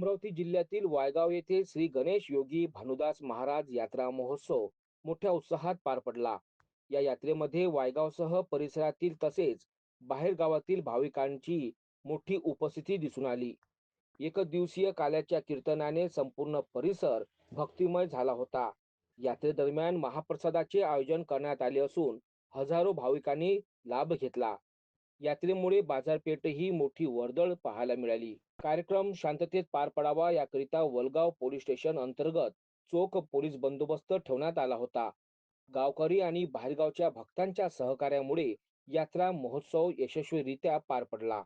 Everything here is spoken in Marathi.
अमरावती जिल्ह्यातील वायगाव येथे श्री गणेश योगी भानुदास महाराज यात्रा महोत्सव मोठ्या उत्साहात पार पडला. या यात्रेमध्ये वायगावसह परिसरातील तसेच बाहेर गावातील भाविकांची मोठी उपस्थिती दिसून आली. एक दिवसीय काल्याच्या कीर्तनाने संपूर्ण परिसर भक्तिमय झाला होता. यात्रेदरम्यान महाप्रसादाचे आयोजन करण्यात आले असून हजारो भाविकांनी लाभ घेतला. यात्रेमुळे बाजारपेठही मोठी वर्दळ पाहायला मिळाली. कार्यक्रम शांततेत पार पडावा याकरिता वलगाव पोलीस स्टेशन अंतर्गत चोख पोलीस बंदोबस्त ठेवण्यात आला होता. गावकरी आणि बाहेरगावच्या भक्तांच्या सहकार्यामुळे यात्रा महोत्सव यशस्वीरित्या पार पडला.